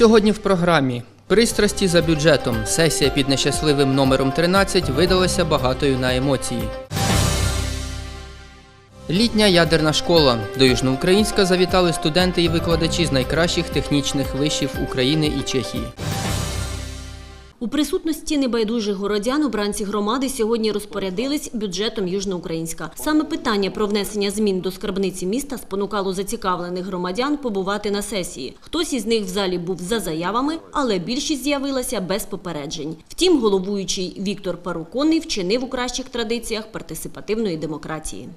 Сьогодні в програмі Пристрасті за бюджетом. Сесія під нещасливим номером 13 видалася багатою на емоції. Літня ядерна школа. До Южноукраїнська завітали студенти і викладачі з найкращих технічних вишів України і Чехії. У присутності небайдужих городян обранці громади сьогодні розпорядились бюджетом Южноукраїнська. Саме питання про внесення змін до скарбниці міста спонукало зацікавлених громадян побувати на сесії. Хтось із них в залі був за заявами, але більшість з'явилася без попереджень. Втім, головуючий Віктор Паруконний вчинив у кращих традиціях партисипативної демократії.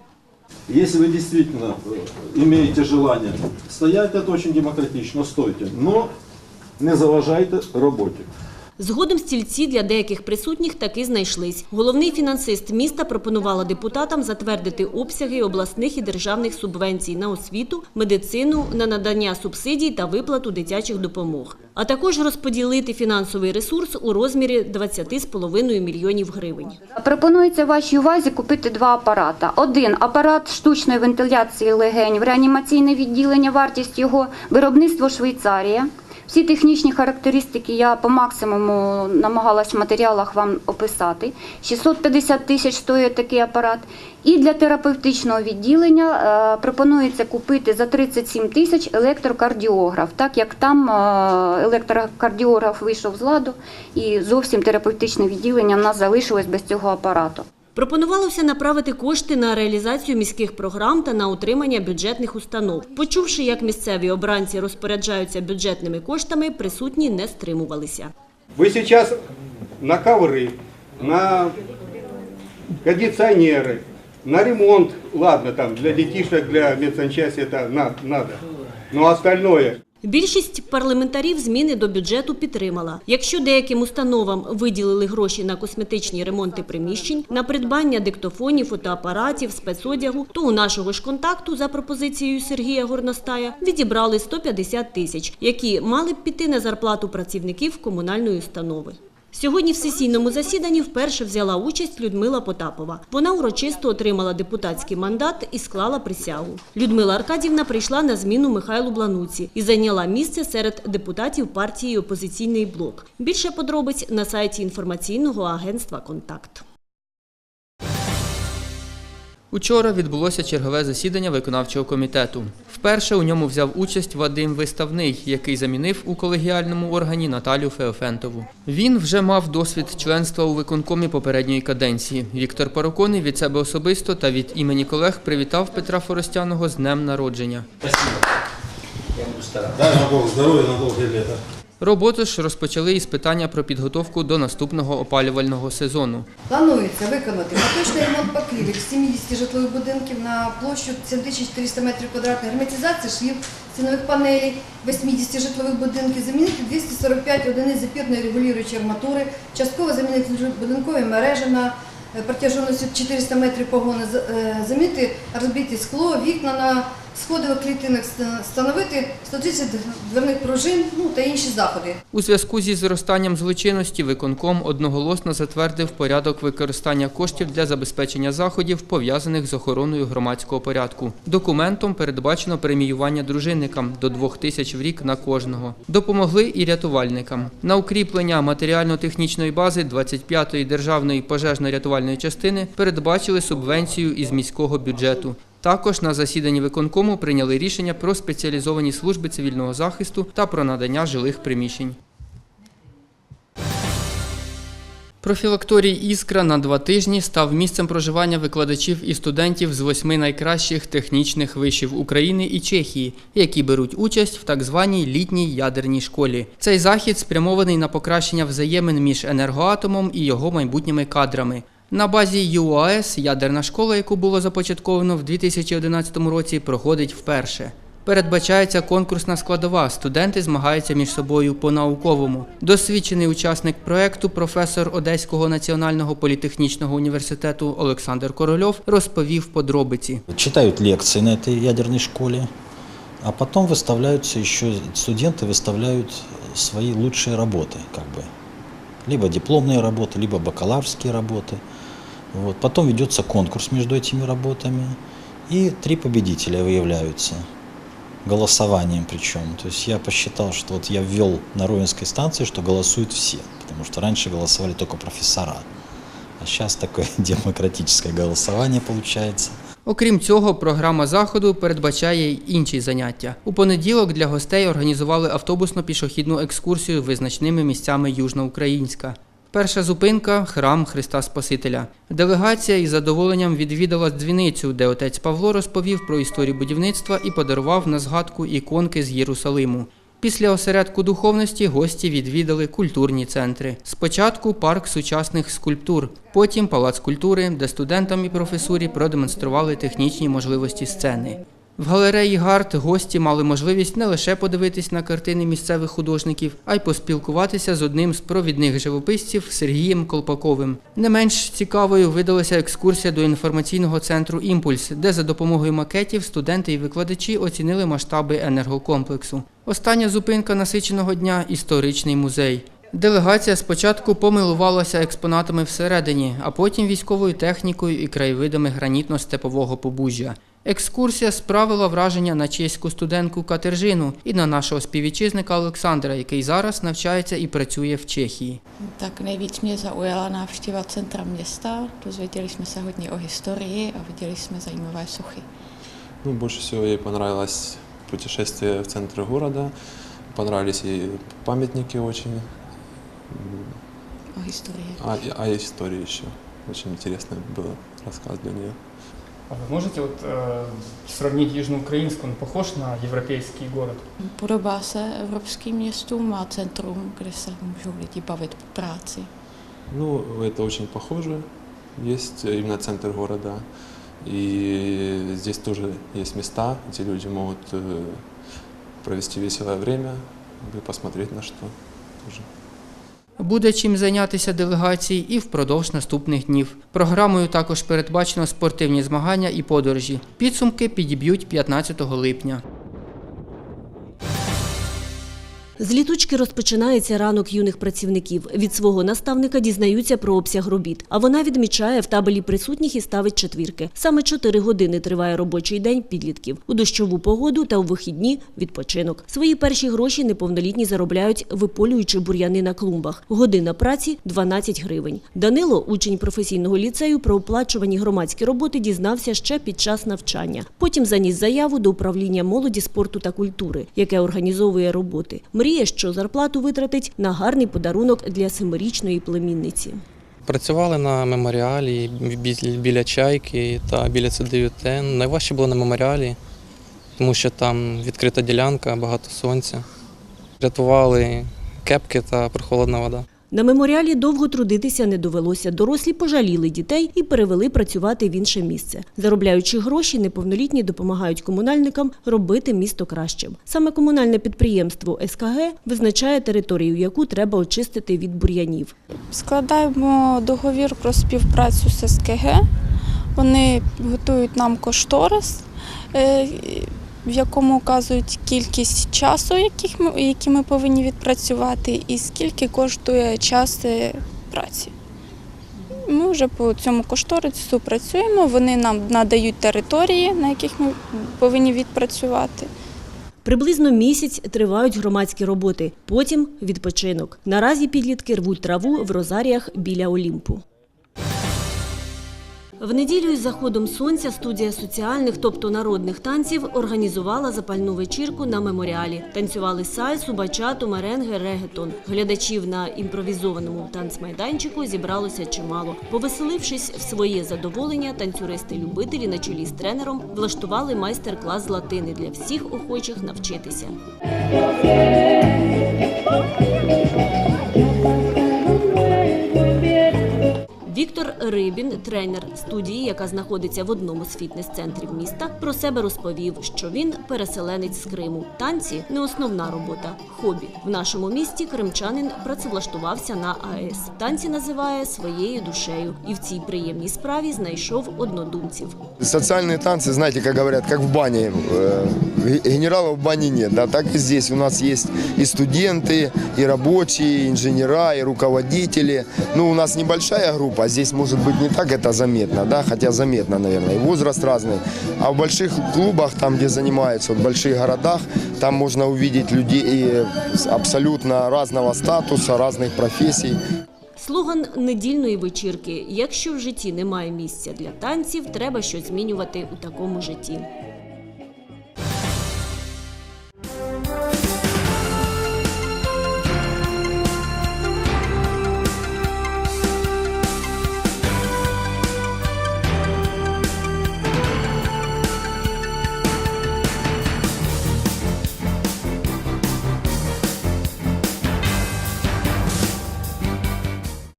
Если вы действительно э, имеете желание стоять, это очень демократично, стойте, но не заважайте роботі. Згодом стільці для деяких присутніх таки знайшлись. Головний фінансист міста пропонувала депутатам затвердити обсяги обласних і державних субвенцій на освіту, медицину, на надання субсидій та виплату дитячих допомог, а також розподілити фінансовий ресурс у розмірі 20,5 мільйонів гривень. Пропонується вашій увазі купити два апарати. Один апарат штучної вентиляції легень, в реанімаційне відділення, вартість його виробництво Швейцарія. Всі технічні характеристики я по максимуму намагалась в матеріалах вам описати. 650 тисяч стоїть такий апарат. І для терапевтичного відділення е, пропонується купити за 37 тисяч електрокардіограф, так як там е, електрокардіограф вийшов з ладу і зовсім терапевтичне відділення в нас залишилось без цього апарату. Пропонувалося направити кошти на реалізацію міських програм та на утримання бюджетних установ. Почувши, як місцеві обранці розпоряджаються бюджетними коштами, присутні не стримувалися. Вы сейчас на ковры, на кондиционеры, на ремонт, ладно, там для детишек, для медсанчасти это на- надо. Но остальное, Більшість парламентарів зміни до бюджету підтримала. Якщо деяким установам виділили гроші на косметичні ремонти приміщень, на придбання диктофонів, фотоапаратів, спецодягу, то у нашого ж контакту за пропозицією Сергія Горностая відібрали 150 тисяч, які мали б піти на зарплату працівників комунальної установи. Сьогодні в сесійному засіданні вперше взяла участь Людмила Потапова. Вона урочисто отримала депутатський мандат і склала присягу. Людмила Аркадівна прийшла на зміну Михайлу Блануці і зайняла місце серед депутатів партії «Опозиційний блок». Більше подробиць на сайті інформаційного агентства «Контакт». Учора відбулося чергове засідання виконавчого комітету. Вперше у ньому взяв участь Вадим Виставний, який замінив у колегіальному органі Наталю Феофентову. Він вже мав досвід членства у виконкомі попередньої каденції. Віктор Пароконий від себе особисто та від імені колег привітав Петра Форостяного з днем народження. Дай вам Бог здоров'я на довге літо. Роботу ж розпочали із питання про підготовку до наступного опалювального сезону. Планується виконати поточний ремонт покрівель 70 житлових будинків на площу 7400 метрів квадратних, герметизація швів стінових панелей 80 житлових будинків, замінити 245 одиниць запірної регулюючої арматури, частково замінити будинкові мережі на е, 400 метрів погони, е, замінити розбите скло, вікна на сходових клітинах, встановити 130 дверних пружин ну, та інші заходи. У зв'язку зі зростанням злочинності виконком одноголосно затвердив порядок використання коштів для забезпечення заходів, пов'язаних з охороною громадського порядку. Документом передбачено преміювання дружинникам до двох тисяч в рік на кожного. Допомогли і рятувальникам. На укріплення матеріально-технічної бази 25-ї державної пожежно-рятувальної частини передбачили субвенцію із міського бюджету. Також на засіданні виконкому прийняли рішення про спеціалізовані служби цивільного захисту та про надання жилих приміщень. Профілакторій Іскра на два тижні став місцем проживання викладачів і студентів з восьми найкращих технічних вишів України і Чехії, які беруть участь в так званій літній ядерній школі. Цей захід спрямований на покращення взаємин між енергоатомом і його майбутніми кадрами. На базі ЮАЕС ядерна школа, яку було започатковано в 2011 році, проходить вперше. Передбачається конкурсна складова. Студенти змагаються між собою по-науковому. Досвідчений учасник проекту, професор Одеського національного політехнічного університету Олександр Корольов розповів подробиці. Читают лекции на этой ядерной школе, а потом выставляются еще, студенты выставляют свои лучшие работы, как бы. Либо дипломные работы, либо бакалаврские работы. Вот. Потом ведется конкурс между этими работами, и три победителя выявляются. голосованием причем. То есть я посчитал, что вот я ввел на Ровенской станции, что голосуют все, потому что раньше голосовали только профессора. А сейчас такое демократическое голосование получается. Окрім цього, програма заходу передбачає й інші заняття. У понеділок для гостей організували автобусно-пішохідну екскурсію визначними місцями Южноукраїнська. Перша зупинка храм Христа Спасителя. Делегація із задоволенням відвідала дзвіницю, де отець Павло розповів про історію будівництва і подарував на згадку іконки з Єрусалиму. Після осередку духовності гості відвідали культурні центри. Спочатку парк сучасних скульптур, потім палац культури, де студентам і професурі продемонстрували технічні можливості сцени. В галереї Гарт гості мали можливість не лише подивитись на картини місцевих художників, а й поспілкуватися з одним з провідних живописців Сергієм Колпаковим. Не менш цікавою видалася екскурсія до інформаційного центру Імпульс, де за допомогою макетів студенти і викладачі оцінили масштаби енергокомплексу. Остання зупинка насиченого дня історичний музей. Делегація спочатку помилувалася експонатами всередині, а потім військовою технікою і краєвидами гранітно-степового побужжя. Екскурсія справила враження на чеську студентку Катержину і на нашого співвітчизника Олександра, який зараз навчається і працює в Чехії. Tak nejvíc mě zaujala návštěva centra města, dozvěděli jsme se hodně o historii a viděli jsme zajímavé sochy. Ну, больше всего ей понравилось путешествие в центр города. Понравились ей памятники очень. O historii. А, и- а история еще. Очень интересный был рассказ для нее. А ви можете от, е, сравнити Южноукраїнську, він похож на європейський город? Podobá se evropským městům, má centrum, kde se můžou lidi bavit po práci. Ну, это очень похоже. Есть именно центр города. И здесь тоже есть места, где люди могут э, провести веселое время, и посмотреть на что. Тоже. Буде чим зайнятися делегації і впродовж наступних днів. Програмою також передбачено спортивні змагання і подорожі. Підсумки підіб'ють 15 липня. З літучки розпочинається ранок юних працівників. Від свого наставника дізнаються про обсяг робіт. А вона відмічає в табелі присутніх і ставить четвірки. Саме чотири години триває робочий день підлітків. У дощову погоду та у вихідні – відпочинок. Свої перші гроші неповнолітні заробляють, виполюючи бур'яни на клумбах. Година праці – 12 гривень. Данило, учень професійного ліцею, про оплачувані громадські роботи дізнався ще під час навчання. Потім заніс заяву до управління молоді, спорту та культури, яке організовує роботи. Мріє, що зарплату витратить на гарний подарунок для семирічної племінниці. Працювали на меморіалі біля чайки та біля ЦДЮТ. Найважче було на меморіалі, тому що там відкрита ділянка, багато сонця. Рятували кепки та прохолодна вода. На меморіалі довго трудитися не довелося. Дорослі пожаліли дітей і перевели працювати в інше місце. Заробляючи гроші, неповнолітні допомагають комунальникам робити місто кращим. Саме комунальне підприємство СКГ визначає територію, яку треба очистити від бур'янів. Складаємо договір про співпрацю з СКГ. Вони готують нам кошторис, е, в якому вказують кількість часу, яких ми, які ми повинні відпрацювати, і скільки коштує час е, праці. Ми вже по цьому кошторису працюємо. Вони нам надають території, на яких ми повинні відпрацювати. Приблизно місяць тривають громадські роботи, потім відпочинок. Наразі підлітки рвуть траву в розаріях біля Олімпу. В неділю із заходом сонця студія соціальних, тобто народних танців, організувала запальну вечірку на меморіалі. Танцювали сальсу, бачату, меренги, регетон. Глядачів на імпровізованому танцмайданчику зібралося чимало. Повеселившись в своє задоволення, танцюристи-любителі на чолі з тренером влаштували майстер-клас з латини для всіх охочих навчитися. Рибін, тренер студії, яка знаходиться в одному з фітнес-центрів міста, про себе розповів, що він переселенець з Криму. Танці не основна робота, хобі. В нашому місті кримчанин працевлаштувався на АЕС. Танці називає своєю душею, і в цій приємній справі знайшов однодумців. Социальные танцы, знаете, как говорят, как в бане. Э, ге- Генералов в бане нет, да, так и здесь у нас есть и студенты, и рабочие, и инженера, и руководители. Ну, у нас небольшая группа, а здесь может быть, не так это заметно, да, хотя заметно, наверное, и возраст разный. А в больших клубах, там, где занимаются, в больших городах, там можно увидеть людей э, с абсолютно разного статуса, разных профессий. Слоган недільної вечірки. Якщо в житті немає місця для танців, треба щось змінювати у такому житті.